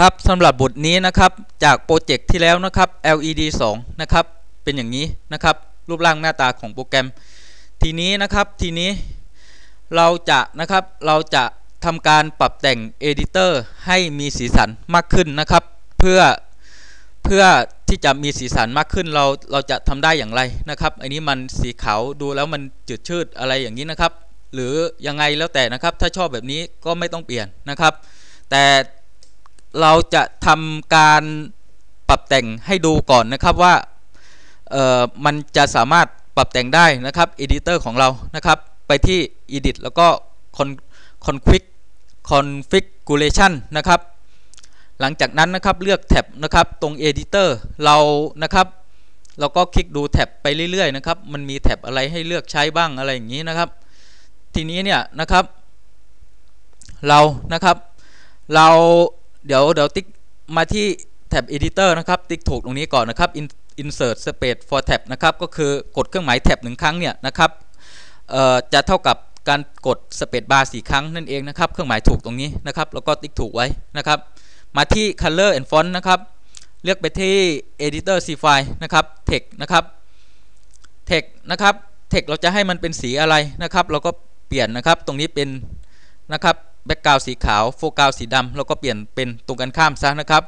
ครับสำหรับบทนี้นะครับจากโปรเจกต์ที่แล้วนะครับ LED 2 นะครับเป็นอย่างนี้นะครับรูปร่างหน้าตาของโปรแกรม ทีนี้นะครับทีนี้เราจะนะครับเราจะทำการปรับแต่ง Editor ให้มีสีสันมากขึ้นนะครับ เพื่อเพื่อที่จะมีสีสันมากขึ้นเราเราจะทำได้อย่างไรนะครับ อันนี้มันสีขาวดูแล้วมันจืดชืดอะไรอย่างนี้นะครับ หรือยังไงแล้วแต่นะครับ ถ้าชอบแบบนี้ก็ไม่ต้องเปลี่ยนนะครับ แต่ เราจะทำการปรับแต่งให้ดูก่อนนะครับว่ามันจะสามารถปรับแต่งได้นะครับ Editor ของเรานะครับ ไปที่ Edit แล้วก็ Config Configuration นะครับ หลังจากนั้นนะครับเลือกแท็บนะครับตรง Editor เรานะครับเราก็คลิกดูแท็บไปเรื่อยๆนะครับ มันมีแท็บอะไรให้เลือกใช้บ้างอะไรอย่างนี้นะครับ ทีนี้เนี่ยนะครับ เรานะครับ เรา เดี๋ยวเดี๋ยวติ๊กมาที่แท็บ Editor นะครับ ติ๊กถูกตรงนี้ก่อนนะครับ Insert Space for Tab นะครับ ก็คือกดเครื่องหมายแท็บหนึ่งครั้งเนี่ยนะครับจะเท่ากับการกด Space Bar 4 ครั้งนั่นเองนะครับ เครื่องหมายถูกตรงนี้นะครับ แล้วก็ติ๊กถูกไว้นะครับ มาที่ Color and Font นะครับ เลือกไปที่ Editor C File นะครับ Text นะครับ Text นะครับ Text เราจะให้มันเป็นสีอะไรนะครับ เราก็เปลี่ยนนะครับ ตรงนี้เป็นนะครับ แบ็กกราวสีขาวโฟกัสสีดำแล้วก็เปลี่ยนเป็นตรงกันข้ามซะนะครับ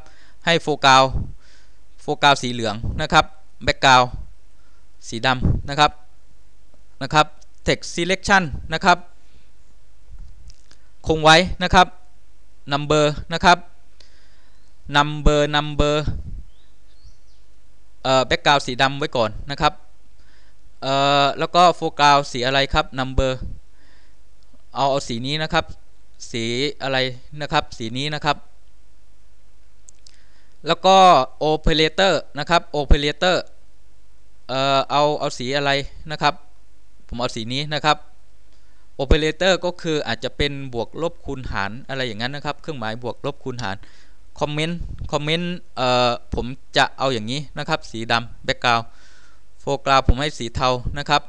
ให้โฟกัสโฟกัสสีเหลืองนะครับแบ็กกราวสีดำนะครับนะครับ text selection นะครับ คงไว้นะครับ number นะครับ number number เอ่อแบ็กกราวสีดำไว้ก่อนนะครับเอ่อแล้วก็โฟกัสสีอะไรครับ number เอาเอาสีนี้นะครับ สีอะไรนะครับ สีนี้นะครับ แล้วก็ operator นะครับ operator เอ่อเอาเอาสีอะไรนะครับ ผมเอาสีนี้นะครับ operator ก็คืออาจจะเป็นบวกลบคูณหารอะไรอย่างนั้นนะครับ เครื่องหมายบวกลบคูณหารคอมเมนต์คอมเมนต์เอ่อผมจะเอาอย่างนี้นะครับ สีดำ background โฟกราผมให้สีเทานะครับ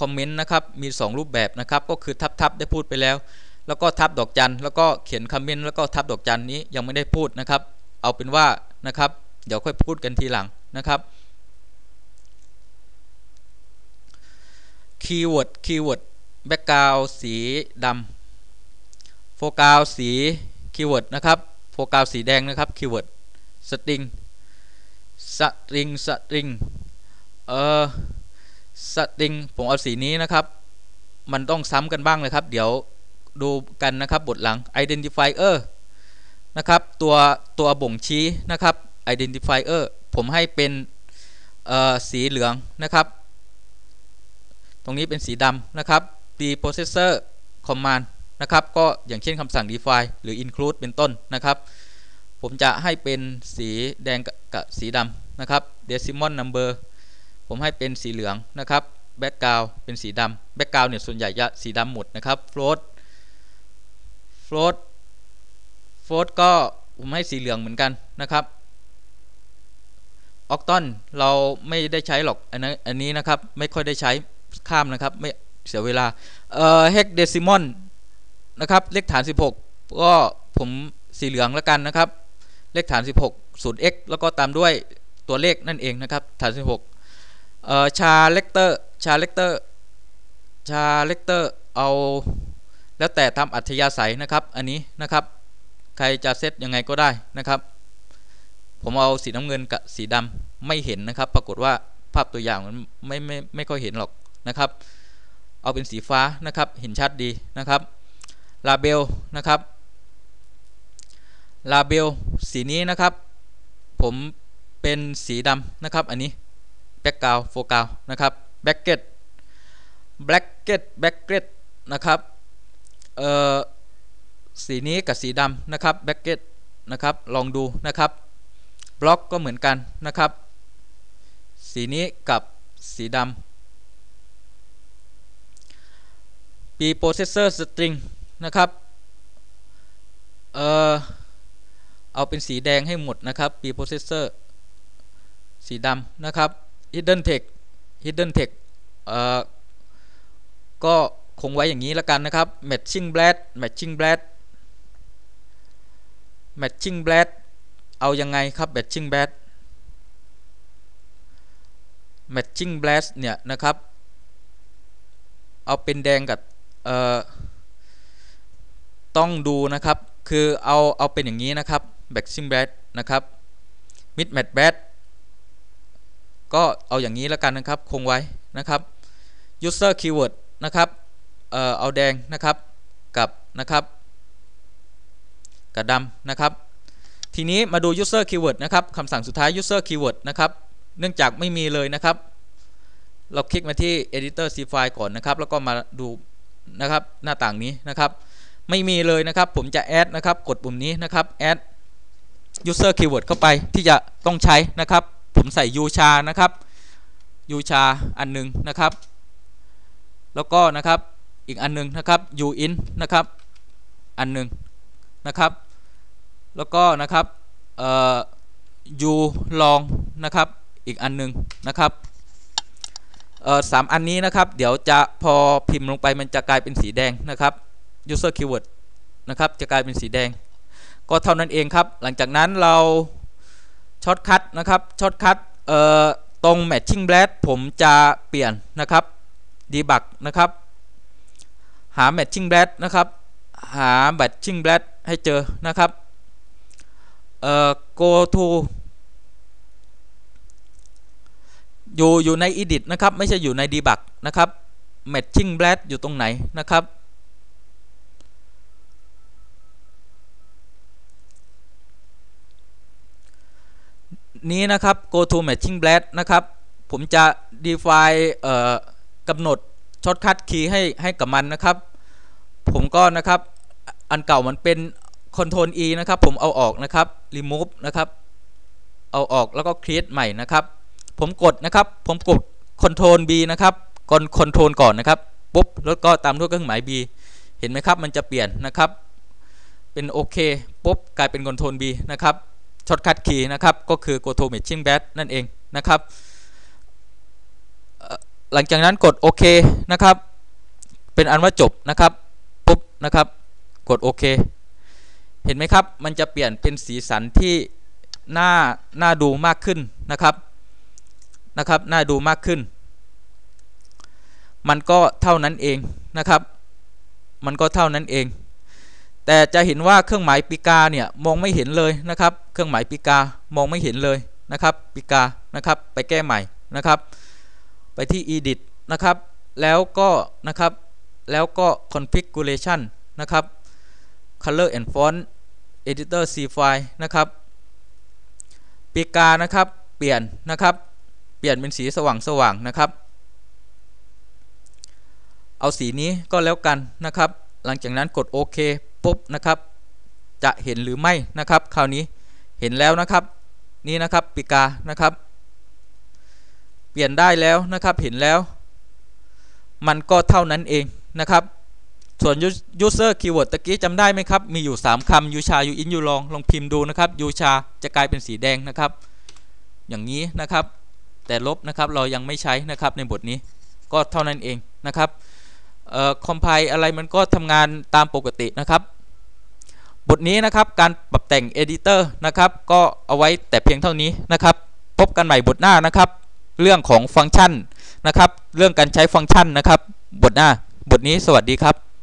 คอมเมนต์นะครับมี 2 รูปแบบนะครับ ก็คือทับๆได้พูดไปแล้ว แล้วก็ทับดอกจันแล้วก็เขียนคอมเมนต์แล้วก็ทับดอกจันนี้ยังไม่ได้พูดนะครับ เอาเป็นว่านะครับ เดี๋ยวค่อยพูดกันทีหลังนะครับคีย์เวิร์ดคีย์เวิร์ดแบ็กกราวสีดำโฟกัสสีคีย์เวิร์ดนะครับโฟกัสสีแดงนะครับคีย์เวิร์ดสตริงสตริงสตริงเออสตริงผมเอาสีนี้นะครับ มันต้องซ้ำกันบ้างเลยครับ เดี๋ยว ดูกันนะครับบทหลัง identifier นะครับตัวตัวบ่งชี้นะครับ identifier ผมให้เป็นสีเหลืองนะครับ ตรงนี้เป็นสีดำนะครับ preprocessor command นะครับก็อย่างเช่นคำสั่ง define หรือ include เป็นต้นนะครับ ผมจะให้เป็นสีแดงกับสีดำนะครับ decimal number ผมให้เป็นสีเหลืองนะครับ background เป็นสีดำ background เนี่ยส่วนใหญ่จะสีดำหมดนะครับ float float float ก็ผมให้สีเหลืองเหมือนกันนะครับออกตันเราไม่ได้ใช้หรอกอันนี้อันนี้นะครับไม่ค่อยได้ใช้ข้ามนะครับไม่เสียเวลาเอ่อ hexadecimal นะครับเลขฐาน 16 ก็ผมสีเหลืองแล้วกันนะครับ เลขฐาน 16 0x แล้วก็ตามด้วยตัวเลขนั่นเองนะครับฐาน 16เอ่อชาเลกเตอร์ชาเลกเตอร์ชาเลกเตอร์เอา แล้วแต่ทำอัธยาศัยนะครับ อันนี้นะครับ ใครจะเซตยังไงก็ได้นะครับ ผมเอาสีน้ำเงินกับสีดำไม่เห็นนะครับ ปรากฏว่าภาพตัวอย่างมันไม่ไม่ไม่ค่อยเห็นหรอกนะครับ เอาเป็นสีฟ้านะครับ เห็นชัดดีนะครับ ลาเบลนะครับ ลาเบลสีนี้นะครับ ผมเป็นสีดำนะครับ อันนี้แบ็กกราวโฟกัสนะครับแบ็กเก็ตแบ็กเก็ตแบ็กเก็ตนะครับ สีนี้กับสีดำนะครับแบ็กเก็ตนะครับลองดูนะครับบล็อกก็เหมือนกันนะครับ สีนี้กับสีดำปีโปรเซสเซอร์สตริงนะครับเออเอาเป็นสีแดงให้หมดนะครับปีโปรเซสเซอร์สีดำนะครับ hidden text hidden text เอ่อก็ งไว้อย่างนี้แล้วกันนะครับ matching blade matching blade matching blade เอายังไงครับ matching blast matching blast เนี่ยนะครับ เอาเป็นแดงกับเอ่อต้องดูนะครับ คือเอาเอาเป็นอย่างนี้นะครับ matching blast นะครับ mid match blast ก็เอาอย่างนี้แล้วกันนะครับ คงไว้นะครับ user keyword นะครับ เอ่อเอาแดงนะครับกับนะครับกับดำนะครับ ทีนี้มาดู user keyword นะครับคำสั่งสุดท้าย user keyword นะครับ เนื่องจากไม่มีเลยนะครับ เราคลิกมาที่ editor c file ก่อนนะครับ แล้วก็มาดูนะครับหน้าต่างนี้นะครับ ไม่มีเลยนะครับ ผมจะ add นะครับ กดปุ่มนี้นะครับ add user keyword เข้าไปที่จะต้องใช้นะครับ ผมใส่ u c h a นะครับ u c h a อันหนึงนะครับ แล้วก็นะครับ อีกอันหนึงนะครับ u in นะครับอันหนึงนะครับ แล้วก็นะครับเอ่อ u long นะครับอีกอันหนึงนะครับเอ่อสามอันนี้นะครับ เดี๋ยวจะพอพิมพ์ลงไปมันจะกลายเป็นสีแดงนะครับ user keyword นะครับจะกลายเป็นสีแดง ก็เท่านั้นเองครับ หลังจากนั้นเราช็อตคัทนะครับช็อตคัทเอ่อตรง matching blast ผมจะเปลี่ยนนะครับ debug นะครับ หา matching blast นะครับ หา matching blast ให้เจอนะครับ เอ่อ go to อยู่อยู่ใน edit นะครับ ไม่ใช่อยู่ใน debug นะครับ matching blast อยู่ตรงไหนนะครับ นี้นะครับ go to matching blast นะครับ ผมจะ define เอ่อกำหนด ช็อตคัทคีย์ให้ให้กับมันนะครับ ผมก็นะครับอันเก่ามันเป็น Ctrl E นะครับ ผมเอาออกนะครับ remove นะครับ เอาออกแล้วก็ create ใหม่นะครับ ผมกดนะครับ ผมกด Ctrl B นะครับกด Ctrl ก่อนนะครับปุ๊บแล้วก็ตามด้วยเครื่องหมาย B เห็นไหมครับ มันจะเปลี่ยนนะครับ เป็นโอเคปุ๊บกลายเป็น Ctrl B นะครับช็อตคัทคีย์นะครับ ก็คือ go to matching blast นั่นเองนะครับ หลังจากนั้นกดโอเคนะครับ เป็นอันว่าจบนะครับปุ๊บนะครับ กดโอเค เห็นไหมครับ มันจะเปลี่ยนเป็นสีสันที่น่าน่าดูมากขึ้นนะครับนะครับน่าดูมากขึ้น มันก็เท่านั้นเองนะครับ มันก็เท่านั้นเอง แต่จะเห็นว่าเครื่องหมายปีกาเนี่ยมองไม่เห็นเลยนะครับ เครื่องหมายปีกามองไม่เห็นเลยนะครับปีกานะครับ ไปแก้ใหม่นะครับ ไปที่ edit นะครับ แล้วก็นะครับ แล้วก็ configuration นะครับ color and font editor c file นะครับปีกานะครับ เปลี่ยนนะครับ เปลี่ยนเป็นสีสว่างสว่างนะครับ เอาสีนี้ก็แล้วกันนะครับ หลังจากนั้นกดโอเคปุ๊บนะครับ จะเห็นหรือไม่นะครับ คราวนี้เห็นแล้วนะครับ นี่นะครับปีกานะครับ เปลี่ยนได้แล้วนะครับเห็นแล้ว มันก็เท่านั้นเองนะครับ ส่วน user keyword ตะกี้จำได้ไหมครับ มีอยู่ 3คำยูชา ยูอิน ยูลอง ลองพิมพ์ดูนะครับ ยูชาจะกลายเป็นสีแดงนะครับ อย่างนี้นะครับ แต่ลบนะครับเรายังไม่ใช้นะครับในบทนี้ก็เท่านั้นเองนะครับเอ่อคอมไพอะไรมันก็ทำงานตามปกตินะครับ บทนี้นะครับการปรับแต่ง Editor นะครับ ก็เอาไว้แต่เพียงเท่านี้นะครับ พบกันใหม่บทหน้านะครับ เรื่องของฟังก์ชันนะครับ เรื่องการใช้ฟังก์ชันนะครับ บทหน้า บทนี้สวัสดีครับ